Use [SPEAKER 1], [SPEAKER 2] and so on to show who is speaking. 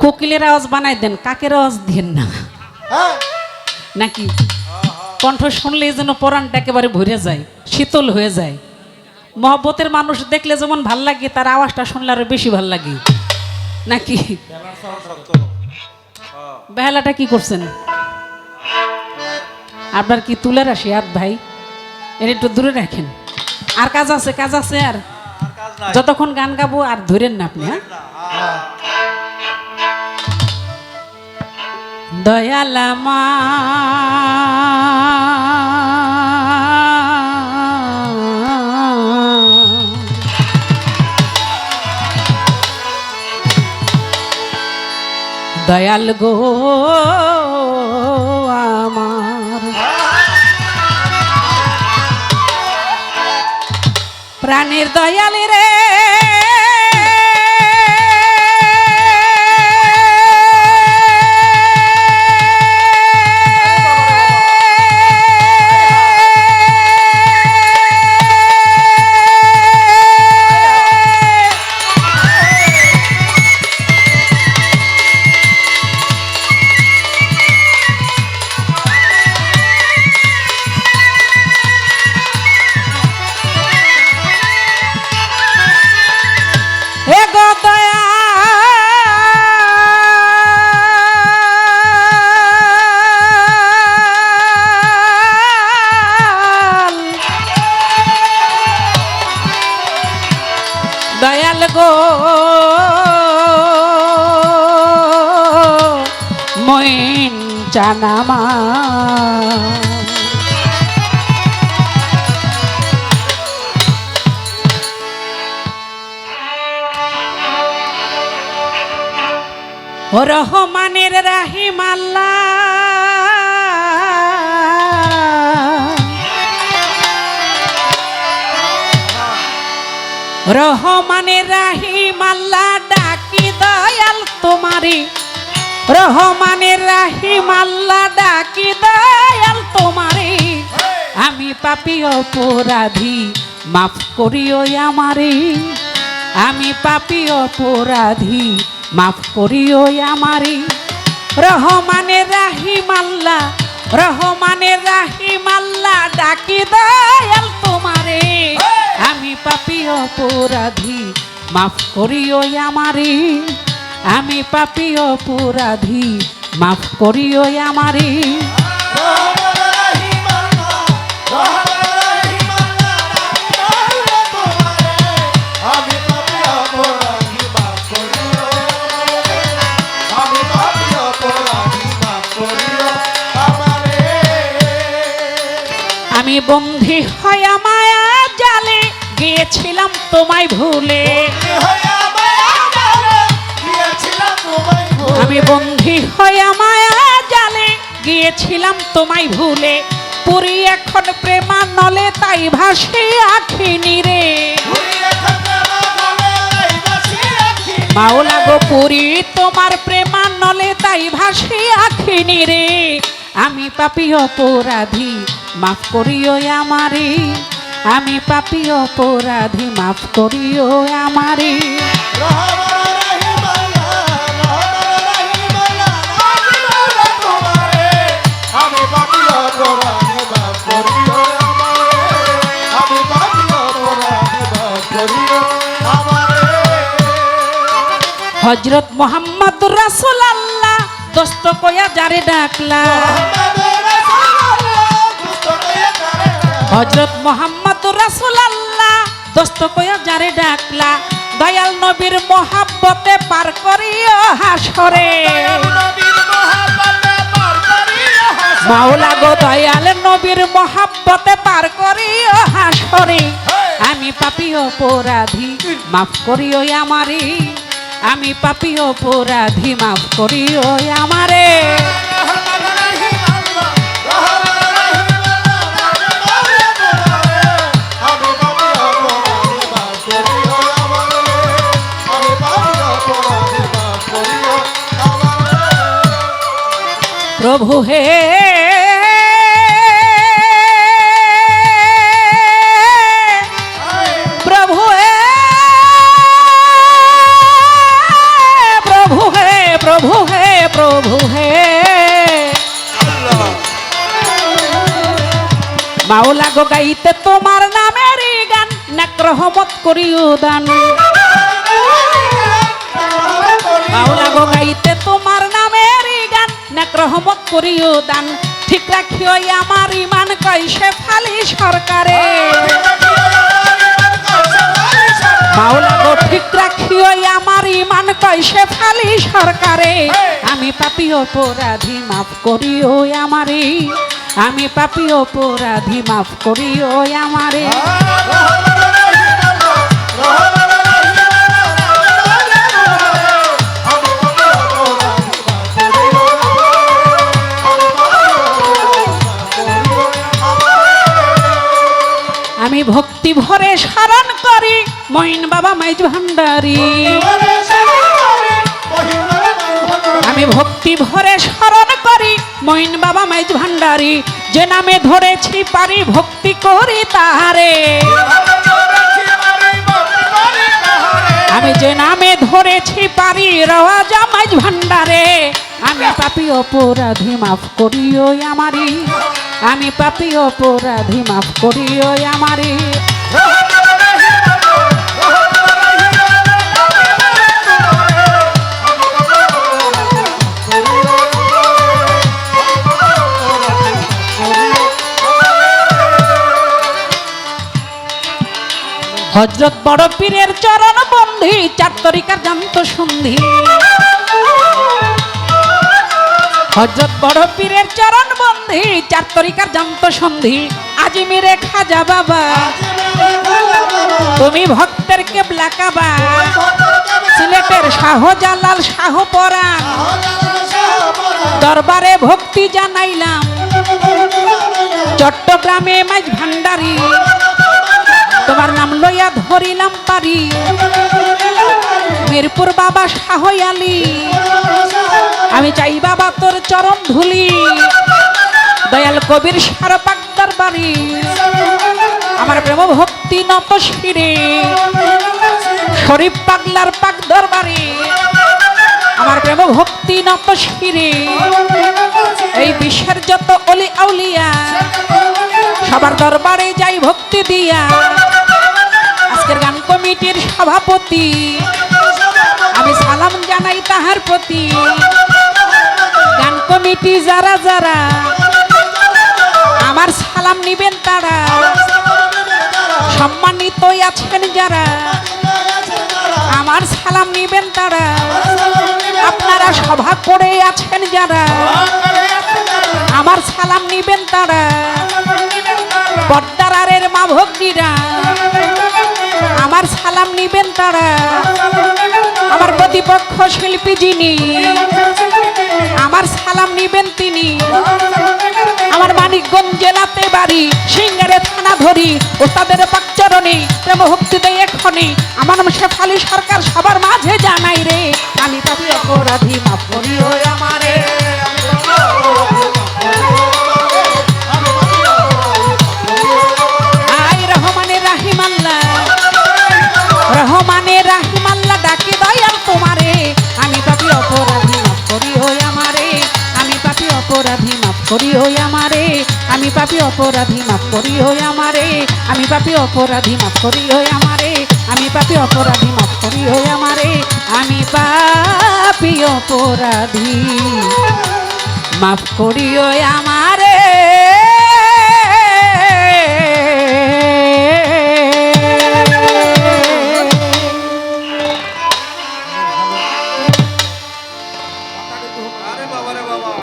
[SPEAKER 1] কোকিলের আওয়াজ বানাই দেন কাকের আওয়াজ দেন না।
[SPEAKER 2] হ্যাঁ।
[SPEAKER 1] নাকি? কণ্ঠ শুনলেই যেন পরাণটা একেবারে ভরে যায় শীতল হয়ে যায়। মহব্বতের মানুষ দেখলে যেমন ভালো লাগে তার আওয়াজটা শুনলে আরও বেশি ভালো লাগে। নাকি? বেহালাটা কি করছেন? আপনার কি তুলে রাশি আর ভাই? এর একটু দূরে রাখেন। আর কাজ আছে কাজ আছে আর? যতক্ষণ গান গাবো আর ধরেন না আপনি হ্যাঁ। দয়ালামা দয়াল গো আমার। প্রাণের দয়াল রে জানামা। রহমানের রাহিম আল্লাহ। রহমানের রাহিম আল্লাহ ডাকি দয়াল তোমারি রহমানের রাহিম আল্লাহ ডাকি দয়াল তোমারি। আমি পাপি অপরাধী মাফ করিও আমারে। আমি পাপি অপরাধী মাফ করিও আমারে। রহমানের রাহিম আল্লাহ রহমানের রাহিম আল্লাহ ডাকি দয়াল তোমারে। আমি পাপি অপরাধী মাফ করিও আমারে। আমি পাপি অপরাধী, মাফ
[SPEAKER 2] মাফ করিও আমারে।
[SPEAKER 1] আমি বন্ধি হয়া মায়া জালে গিয়েছিলাম তোমায় ভুলে। বন্ধি হয়া মায়া জালে, গিয়েছিলাম তোমায় ভুলে। পুরী এখন প্রেমা নলে তাই ভাসে আখিনি রে। মাওলা গো, পুরী তোমার প্রেমা নলে তাই ভাসে আখিনি রে। আমি পাপি অপরাধী, মাফ করিও আমারে। আমি পাপি অপরাধী, মাফ করিও আমারে। হজরত মোহাম্মদ রাসুল আল্লাহ দোস্ত কয়া যারে ডাকলা। হজরত মোহাম্মদ রাসুল আল্লাহ দোস্ত কয়া যারে ডাকলা। দয়াল নবীর মোহাব্বতে পার করিও হাসরে। মাওলা গো দয়াল নবীর মোহাব্বতে পার করিও হাসরে। আমি পাপি অপরাধী, মাফ করিও আমারে আমি পাপি অপরাধী মাফ করিও আমারে। মাওলা গো গাইতে তোমার নামের গান, নাক রহমত করিও দান। মাওলা গো গাইতে তোমার নামের গান, নাক রহমত করিও দান। ঠিক রাখিও আমার ইমান কইসে ফালি সরকারে। বাউলা গো, ঠিক রাখিও আমার ইমান কইসে ফালি সরকারে। আমি পাপি অপরাধী, মাফ করিও আমারে আমি পাপি অপরাধী মাফ করিও আমারে। আমি ভক্তি ভরে স্মরণ করি মইন বাবা মাইজ ভান্ডারী আমি ভক্তি ভরে স্মরণ করি মইন বাবা মাইজ ভান্ডারী, যে নামে ধরেছি পারি ভক্তি করি তাহারে। আমি যে নামে ধরেছি পারি রাজা মাইজ ভান্ডারে। আমি পাপি অপরাধী, মাফ করিও আমারি। আমি পাপি অপরাধী, মাফ করিও আমারি। হজরত বড় পীরের চরণ বন্ধি, চার তরিকার জান্ত সন্ধি। হজরত বড় পীরের চরণ বন্ধি, চার তরিকার জান্ত সন্ধি। আজিমিরে খাজা বাবা, তুমি ভক্তের কেবলা কাবা। সিলেটের শাহজালাল শাহ পরাণ। দরবারে ভক্তি জানাইলাম। চট্টগ্রামে মাঝ ভান্ডারী। তোমার নাম লইয়া ধরিলাম পারি। মিরপুর বাবা শাহ আলী। আমি চাই বাবা তোর চরণ ধুলি। দয়াল কবির সার বাড়ি আমার প্রেম ভক্তি নত শিরে। শরীফ পাগলার পাকদার বাড়ি আমার প্রেম ভক্তি নত শিরে। এই বিশ্বের যত অলি আউলিয়া সবার দরবারে যাই ভক্তি দিয়া। কমিটির সভাপতি। আমি সালাম জানাই তাহার প্রতি। গান কমিটি যারা যারা, আমার সালাম নিবেন তারা। সম্মানিত আছেন যারা, আমার সালাম নিবেন তারা। আপনারা সভা করে আছেন যারা, আমার সালাম নিবেন তারা। পর্দারের মা ভক্তিরা সালাম নিবেন তারা। আমার প্রতিপক্ষ শিল্পী যিনি, আমার সালাম নিবেন তিনি। আমার মানিকগঞ্জ জেলাতে বাড়ি, সিঙ্গারে থানা ধরি ও ওস্তাদের পাকচরণে, প্রেম ভক্তিতে এখনই। আমার নাম শেফালি সরকার, সবার মাঝে জানাই রে। আমি পাপি অপরাধী, মাফ করিও আমারে। পাপি অপরাধী, মাফ করি হই আমারে। আমি পাপি অপরাধী, মাফ করি হই আমারে। আমি পাপি অপরাধী, মাফ করি হই আমারে। আমি পাপি অপরাধী, মাফ করি হই আমার।